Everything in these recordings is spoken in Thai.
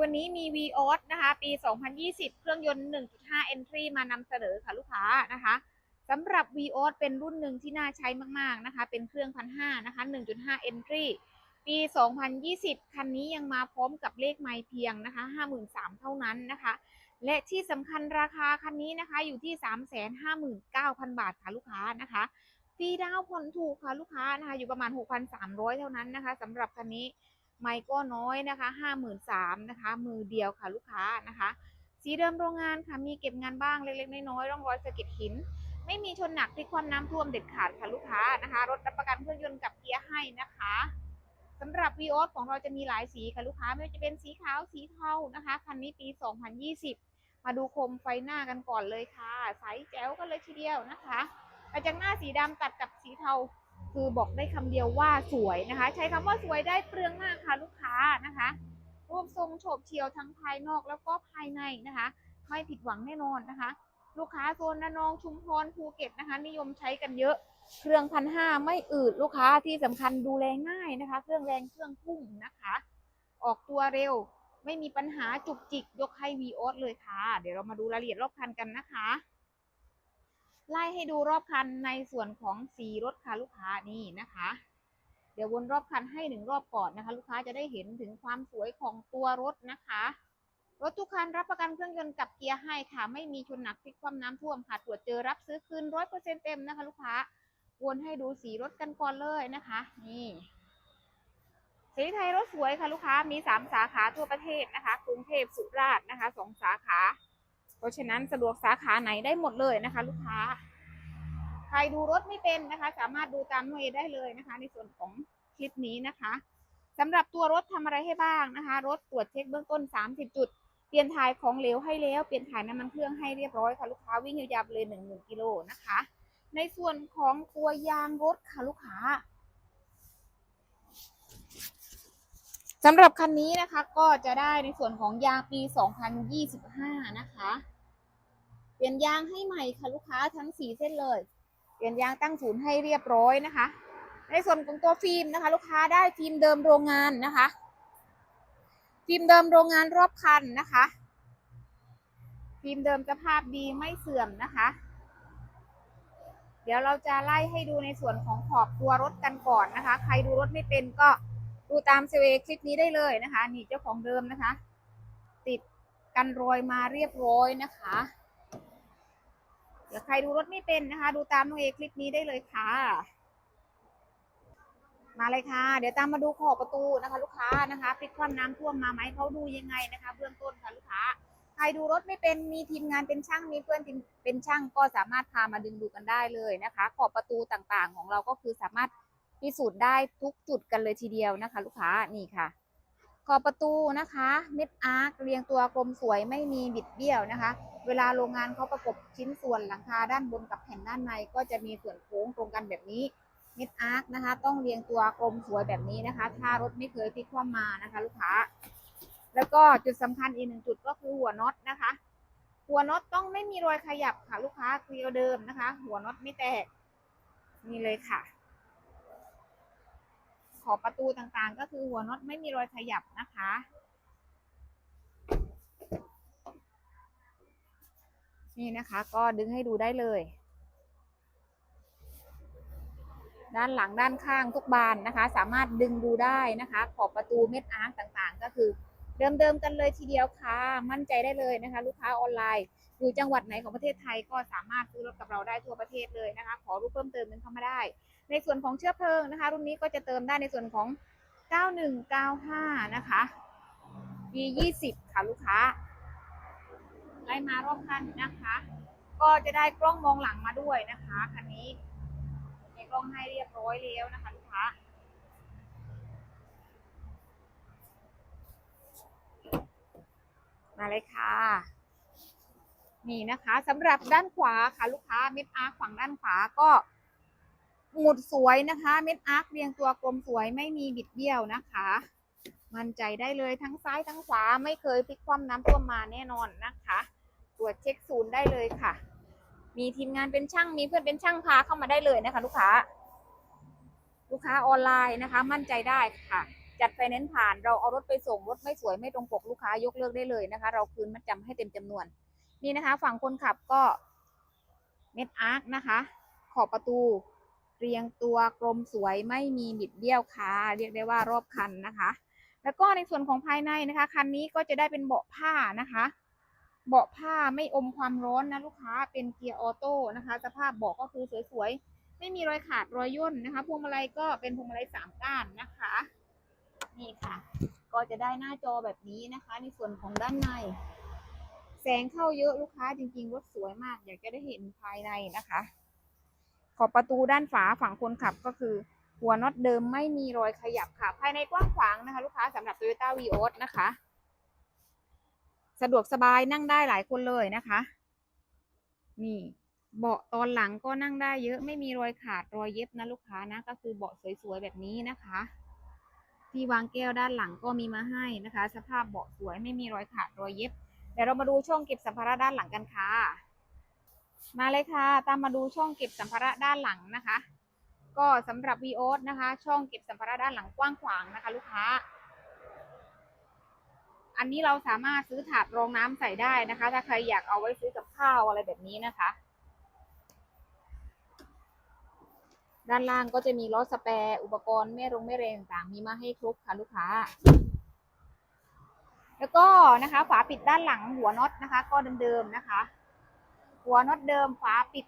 วันนี้มี v ีออสนะคะ ปี 2020 เครื่องยนต์ 1.5 Entry มานำเสนอค่ะลูกค้านะคะสำหรับ v ีออสเป็นรุ่นหนึ่งที่น่าใช้มากๆนะคะ เป็นเครื่องพันห้านะคะ 1.5 Entry ปี 2020 คันนี้ยังมาพร้อมกับเลขไมล์เพียงนะคะ 53,000 เท่านั้นนะคะ และที่สำคัญราคาคันนี้นะคะอยู่ที่ 359,000 บาทค่ะลูกค้านะคะฟรีดาวน์ผ่อนถูกค่ะลูกค้านะคะอยู่ประมาณ 6,300 เท่านั้นนะคะสำหรับคันนี้ ไม่ก็น้อยนะคะห้าหมื่นสามนะคะ มือเดียวค่ะลูกค้านะคะ สีเดิมโรงงานค่ะ มีเก็บงานบ้างเล็กๆน้อยๆร่องรอยสะเก็ดหิน ไม่มีชนหนักที่ความน้ำท่วมเด็ดขาดค่ะลูกค้านะคะ รถรับประกันเครื่องยนต์กับเกียร์ให้นะคะสำหรับ v ีออสของเราจะมีหลายสีค่ะลูกค้าไม่ว่าจะเป็นสีขาวสีเทานะคะคันนี้ปี 2020 มาดูโคมไฟหน้ากันก่อนเลยค่ะใสแจ๋วกันเลยทีเดียวนะคะมาจากหน้าสีดำตัดกับสีเทา คือบอกได้คำเดียวว่าสวยนะคะ ใช้คำว่าสวยได้เปลืองมากค่ะลูกค้านะคะ รูปทรงโฉบเฉียวทั้งภายนอกแล้วก็ภายในนะคะ ไม่ผิดหวังแน่นอนนะคะ ลูกค้าโซนระนองชุมพรภูเก็ตนะคะ นิยมใช้กันเยอะ เครื่องพันห้าไม่อืดลูกค้าที่สำคัญดูแลง่ายนะคะ เครื่องแรงเครื่องพุ่งนะคะ ออกตัวเร็วไม่มีปัญหาจุกจิกยกให้วีออสเลยค่ะ เดี๋ยวเรามาดูรายละเอียดรอบคันกันนะคะ ให้ดูรอบคันในส่วนของสีรถค่ะลูกค้านี่นะคะ เดี๋ยววนรอบคันให้หนึ่งรอบก่อนนะคะ ลูกค้าจะได้เห็นถึงความสวยของตัวรถนะคะ รถทุกคันรับประกันเครื่องยนต์กับเกียร์ให้ค่ะ ไม่มีชนหนักพลิกคว่ำน้ำท่วมค่ะ ตรวจเจอรับซื้อคืนร้อยเปอร์เซ็นเต็มนะคะ ลูกค้าวนให้ดูสีรถกันก่อนเลยนะคะ นี่สีไทยรถสวยค่ะลูกค้ามีสามสาขาทั่วประเทศนะคะ กรุงเทพสุราษฎร์นะคะสองสาขา เพราะฉะนั้นสะดวกสาขาไหนได้หมดเลยนะคะ ลูกค้า ครดูรถไม่เป็นนะคะ สามารถดูตามหน่ยได้เลยนะคะ ในส่วนของคลิปนี้นะคะสำหรับตัวรถทำอะไรให้บ้างนะคะ รถตรวจเช็คเบื้องต้น 30 จุด เปลี่ยนถ่ายของเหลวให้แล้ว เปลี่ยนถ่ายน้ำมันเครื่องให้เรียบร้อยค่ะลูกค้าวิ่งยาวๆเลย1 0,000กิโลนะคะ ในส่วนของตัวยางรถค่ะลูกค้าสำหรับคันนี้นะคะก็จะได้ในส่วนของยางปี 2025 นะคะ เปลี่ยนยางให้ใหม่ค่ะลูกค้าทั้งสี่เส้นเลย ปลี่ยนยางตั้งศูนย์ให้เรียบร้อยนะคะ ในส่วนของตัวฟิล์มนะคะ ลูกค้าได้ฟิล์มเดิมโรงงานนะคะ ฟิล์มเดิมโรงงานรอบคันนะคะ ฟิล์มเดิมสภาพดีไม่เสื่อมนะคะ เดี๋ยวเราจะไล่ให้ดูในส่วนของขอบตัวรถกันก่อนนะคะ ใครดูรถไม่เป็นก็ดูตามเซเวคลิปนี้ได้เลยนะคะ นี่เจ้าของเดิมนะคะ ติดกันรอยมาเรียบร้อยนะคะ ดี๋ยวใครดูรถไม่เป็นนะคะ ดูตามน้องเอคลิปนี้ได้เลยค่ะ มาเลยค่ะ เดี๋ยวตามมาดูขอบประตูนะคะ ลูกค้านะคะพลิกคว่ำน้ำท่วมมาไหมเขาดูยังไงนะคะ เบื้องต้นค่ะลูกค้า ใครดูรถไม่เป็นมีทีมงานเป็นช่างมีเพื่อนเป็นช่างก็สามารถพามาดึงดูกันได้เลยนะคะ ขอบประตูต่างๆ ของเราก็คือสามารถพิสูจน์ได้ทุกจุดกันเลยทีเดียวนะคะ ลูกค้านี่ค่ะ ขอบประตูนะคะเม็ดอาร์คเรียงตัวกลมสวยไม่มีบิดเบี้ยวนะคะ เวลาโรงงานเขาประกบชิ้นส่วนหลังคาด้านบนกับแผ่นด้านในก็จะมีส่วนโค้งตรงกันแบบนี้เม็ดอาร์คนะคะ ต้องเรียงตัวกลมสวยแบบนี้นะคะ ถ้ารถไม่เคยพลิกคว่ำมานะคะ ลูกค้า แล้วก็จุดสำคัญอีกหนึ่งจุดก็คือหัวน็อตนะคะ หัวน็อตต้องไม่มีรอยขยับค่ะ ลูกค้าเกลียวเดิมนะคะ หัวน็อตไม่แตกนี่เลยค่ะ ขอบประตูต่างๆ ก็คือหัวน็อตไม่มีรอยขยับนะคะ นี่นะคะก็ดึงให้ดูได้เลย ด้านหลังด้านข้างทุกบานนะคะ สามารถดึงดูได้นะคะ ขอบประตูเม็ดอาร์ต่างๆ ก็คือ เดิมๆกันเลยทีเดียวค่ะ มั่นใจได้เลยนะคะ ลูกค้าออนไลน์อยู่จังหวัดไหนของประเทศไทยก็สามารถซื้อรถกับเราได้ทั่วประเทศเลยนะคะ ขอรูปเพิ่มเติมนึงเข้ามาได้ ในส่วนของเชื้อเพลิงนะคะ รุ่นนี้ก็จะเติมได้ในส่วนของ 9195 นะคะ V20 ค่ะลูกค้าไล่มารอบคันนะคะ ก็จะได้กล้องมองหลังมาด้วยนะคะคันนี้มีกล้องให้เรียบร้อยแล้วนะคะลูกค้า มาเลยค่ะ นี่นะคะสำหรับด้านขวาค่ะ ลูกค้าเม็ดอาร์คฝั่งด้านขวาก็หมุดสวยนะคะ เม็ดอาร์คเรียงตัวกลมสวยไม่มีบิดเบี้ยวนะคะ มั่นใจได้เลยทั้งซ้ายทั้งขวาไม่เคยพลิกคว่ำน้ำท่วมมาแน่นอนนะคะ ตรวจเช็คศูนย์ได้เลยค่ะ มีทีมงานเป็นช่างมีเพื่อนเป็นช่างพาเข้ามาได้เลยนะคะ ลูกค้า ลูกค้าออนไลน์นะคะ มั่นใจได้ค่ะ จัดไฟแนนซ์ผ่านเราเอารถไปส่งรถไม่สวยไม่ตรงปกลูกค้ายกเลิกได้เลยนะคะ เราคืนมัดจำให้เต็มจำนวน นี่นะคะ ฝั่งคนขับก็เม็ดอาร์คนะคะ ขอบประตูเรียงตัวกลมสวยไม่มีบิดเบี้ยวค่ะ เรียกได้ว่ารอบคันนะคะ แล้วก็ในส่วนของภายในนะคะคันนี้ก็จะได้เป็นเบาะผ้านะคะ เบาะผ้าไม่อมความร้อนนะลูกค้าเป็นเกียร์ออโต้นะคะ สภาพเบาะก็คือสวยๆ ไม่มีรอยขาดรอยย่นนะคะ พวงมาลัยก็เป็นพวงมาลัยสามก้านนะคะ นี่ค่ะ ก็จะได้หน้าจอแบบนี้นะคะ ในส่วนของด้านใน แสงเข้าเยอะลูกค้าจริงๆรถสวยมาก อยากจะได้เห็นภายในนะคะ ขอบประตูด้านฝาฝั่งคนขับก็คือ หัวน็อตเดิมไม่มีรอยขยับค่ะ ภายในกว้างขวางนะคะ ลูกค้าสำหรับ Toyota Vios นะคะ สะดวกสบายนั่งได้หลายคนเลยนะคะ นี่เบาะตอนหลังก็นั่งได้เยอะไม่มีรอยขาดรอยเย็บนะลูกค้านะ ก็คือเบาะสวยๆแบบนี้นะคะ ที่วางแก้วด้านหลังก็มีมาให้นะคะ สภาพเบาะสวยไม่มีรอยขาดรอยเย็บ เดี๋ยวเรามาดูช่องเก็บสัมภาระด้านหลังกันค่ะ มาเลยค่ะ ตามมาดูช่องเก็บสัมภาระด้านหลังนะคะ ก็สำหรับ v ีโอสนะคะ ช่องเก็บสัมภาระด้านหลังกว้างขวางนะคะ ลูกค้า อันนี้เราสามารถซื้อถาดรองน้ำใส่ได้นะคะ ถ้าใครอยากเอาไว้ซื้อกับข้าวอะไรแบบนี้นะคะ ด้านล่างก็จะมีล้อสแปร์อุปกรณ์แม่รงแม่แรงต่างๆมีมาให้ครบค่ะลูกค้า แล้วก็นะคะ ฝาปิดด้านหลังหัวน็อตนะคะ ก็เดิมๆนะคะ หัวน็อตเดิมฝาปิด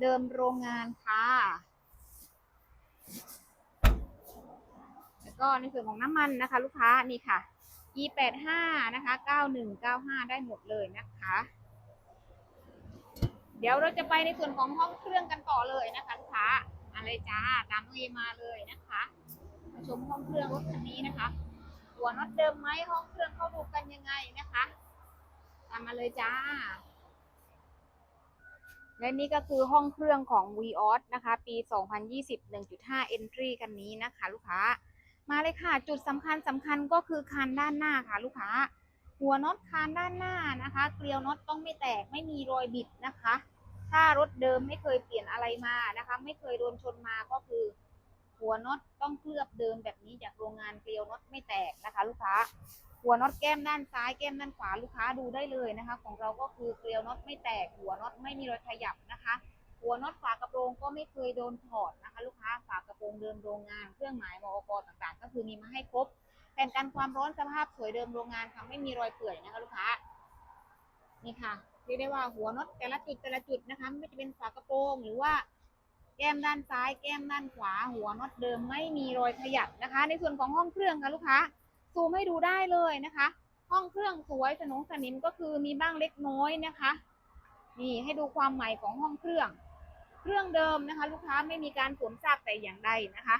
เดิมโรงงานค่ะ แล้วก็ในส่วนของน้ำมันนะคะ ลูกค้านี่ค่ะ E85 นะคะ 9195 ได้หมดเลยนะคะ เดี๋ยวเราจะไปในส่วนของห้องเครื่องกันต่อเลยนะคะลูกค้า เลยจ้า ตามน้องเอมาเลยนะคะมาชมห้องเครื่องรถคันนี้นะคะหัวน็อตเดิมไหมห้องเครื่องเข้าดูกันยังไงนะคะ ตามมาเลยจ้า และนี่ก็คือห้องเครื่องของ v ีออสนะคะ ปี 2020 1.5 Entry กันนี้นะคะ ลูกค้า มาเลยค่ะ จุดสำคัญสำคัญก็คือคานด้านหน้าค่ะ ลูกค้า หัวน็อตคานด้านหน้านะคะ เกลียวน็อตต้องไม่แตกไม่มีรอยบิดนะคะ ถ้ารถเดิมไม่เคยเปลี่ยนอะไรมานะคะ ไม่เคยโดนชนมาก็คือ หัวน็อตต้องเคลือบเดิมแบบนี้จากโรงงานเกลียวน็อตไม่แตกนะคะ ลูกค้า หัวน็อตแก้มด้านซ้ายแก้มด้านขวาลูกค้าดูได้เลยนะคะ ของเราก็คือเกลียวน็อตไม่แตก หัวน็อตไม่มีรอยขยับนะคะ หัวน็อตฝากระโปรงก็ไม่เคยโดนถอดนะคะ ลูกค้าฝากระโปรงเดิมโรงงานเครื่องหมายมอกต่างๆ ก็คือมีมาให้ครบแผ่นกันความร้อนสภาพสวยเดิมโรงงานค่ะไม่มีรอยเปื่อยนะคะ ลูกค้านี่ค่ะ เรียกได้ว่าหัวน็อตแต่ละจุดแต่ละจุดนะคะ ไม่ว่าจะเป็นฝากระโปรงหรือว่าแก้มด้านซ้าย แก้มด้านขวา หัวน็อตเดิมไม่มีรอยขยับนะคะ ในส่วนของห้องเครื่องค่ะลูกค้าซูมให้ดูได้เลยนะคะ ห้องเครื่องสวยสนงสนิมก็คือมีบ้างเล็กน้อยนะคะ นี่ให้ดูความใหม่ของห้องเครื่อง เครื่องเดิมนะคะ ลูกค้าไม่มีการสวมซากแต่อย่างใดนะคะ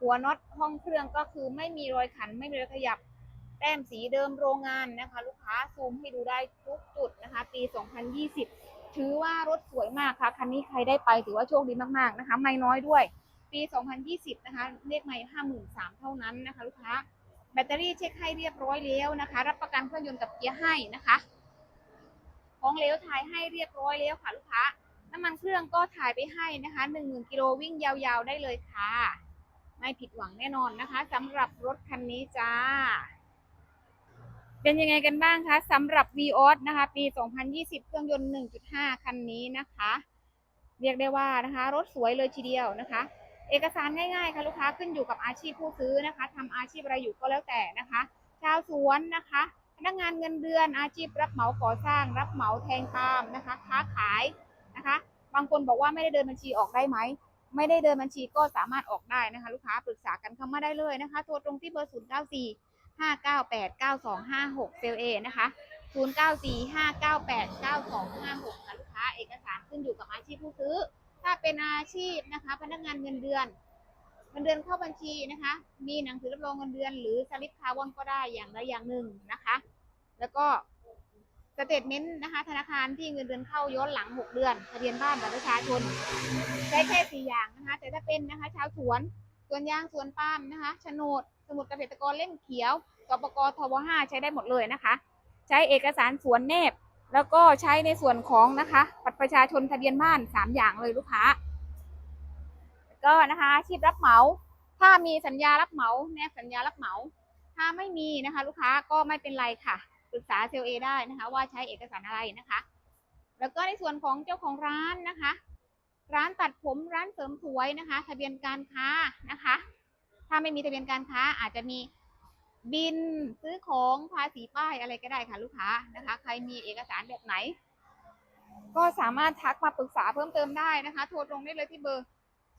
หัวน็อตห้องเครื่องก็คือไม่มีรอยขันไม่มีรอยขยับ ต้มสีเดิมโรงงานนะคะ ลูกค้าซูมให้ดูได้ทุกจุดนะคะ ปี 2020 ถือว่ารถสวยมากค่ะ คันนี้ใครได้ไปถือว่าโชคดีมากๆนะคะ ไม่น้อยด้วย ปี 2020 นะคะเลขไม่53,000 เท่านั้นนะคะ ลูกค้า แบตเตอรี่เช็คให้เรียบร้อยแล้วนะคะ รับประกันเครื่องยนต์กับเกียร์ให้นะคะของเหลวถ่ายให้เรียบร้อยแล้วค่ะลูกค้า น้ำมันเครื่องก็ถ่ายไปให้นะคะ10,000กิโลวิ่งยาวๆได้เลยค่ะ ไม่ผิดหวังแน่นอนนะคะสำหรับรถคันนี้จ้า เป็นยังไงกันบ้างคะสำหรับ v ีออสนะคะ ปี 2020 เครื่องยนต์ 1.5 คันนี้นะคะ เรียกได้ว่านะคะ รถสวยเลยทีเดียวนะคะ เอกสารง่ายๆค่ะลูกค้าขึ้นอยู่กับอาชีพผู้ซื้อนะคะทำอาชีพอะไรอยู่ก็แล้วแต่นะคะ ชาวสวนนะคะพนักงานเงินเดือนอาชีพรับเหมาก่อสร้าง รับเหมาแทงปามนะคะ ค้าขายนะคะ บางคนบอกว่าไม่ได้เดินบัญชีออกได้ไหมไม่ได้เดินบัญชีก็สามารถออกได้นะคะ ลูกค้าปรึกษากันเข้ามาได้เลยนะคะโทรตรงที่เบอร์ 0 9 4 5 9 8 9 2 5 6 เซลเอนะคะ0 9 4 5 9 8 9 2 5 6ค่ะลูกค้าเอกสารขึ้นอยู่กับอาชีพผู้ซื้อ ถ้าเป็นอาชีพนะคะ พนักงานเงินเดือนเงินเดือนเข้าบัญชีนะคะ มีหนังสือรับรองเงินเดือน หรือสลิปคาร์บอนก็ได้อย่างใดอย่างหนึ่งนะคะ แล้วก็สเตทเมนต์นะคะ ธนาคารที่เงินเดือนเข้าย้อนหลัง 6 เดือนทะเบียนบ้านบัตรประชาชนใช้แค่สี่อย่างนะคะ แต่ถ้าเป็นนะคะ ชาวสวนสวนยางสวนปาล์มนะคะโฉนด สมุดเกษตรกรเล่มเขียวกปกทวห้าใช้ได้หมดเลยนะคะ ใช้เอกสารสวนเนบ แล้วก็ใช้ในส่วนของนะคะบัตรประชาชนทะเบียนบ้านสามอย่างเลยลูกค้า ก็นะคะอาชีพรับเหมา ถ้ามีสัญญารับเหมาแนบสัญญารับเหมา ถ้าไม่มีนะคะ ลูกค้าก็ไม่เป็นไรค่ะปรึกษาเซลล์เอได้นะคะ ว่าใช้เอกสารอะไรนะคะ แล้วก็ในส่วนของเจ้าของร้านนะคะ ร้านตัดผมร้านเสริมสวยนะคะ ทะเบียนการค้านะคะ ถ้าไม่มีทะเบียนการค้าอาจจะมีบินซื้อของภาษีป้ายอะไรก็ได้ค่ะลูกค้านะคะ ใครมีเอกสารแบบไหน ก็สามารถทักมาปรึกษาเพิ่มเติมได้นะคะ โทรตรงได้เลยที่เบอร์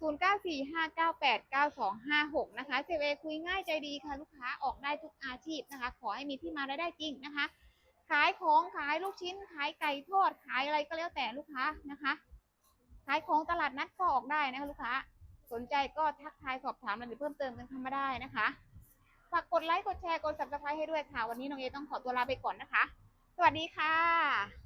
0945989256 นะคะเซเวคุยง่ายใจดีค่ะลูกค้าออกได้ทุกอาชีพนะคะ ขอให้มีที่มารายได้จริงนะคะ ขายของขายลูกชิ้น ขายไก่ทอดขายอะไรก็แล้วแต่ลูกค้านะคะ ขายของตลาดนัดก็ออกได้นะคะลูกค้า สนใจก็ทักทายสอบถามรายละเอียดเพิ่มเติมกันเข้ามาได้นะคะฝากกดไลค์กดแชร์กด subscribe ให้ด้วยค่ะ วันนี้น้องเอต้องขอตัวลาไปก่อนนะคะ สวัสดีค่ะ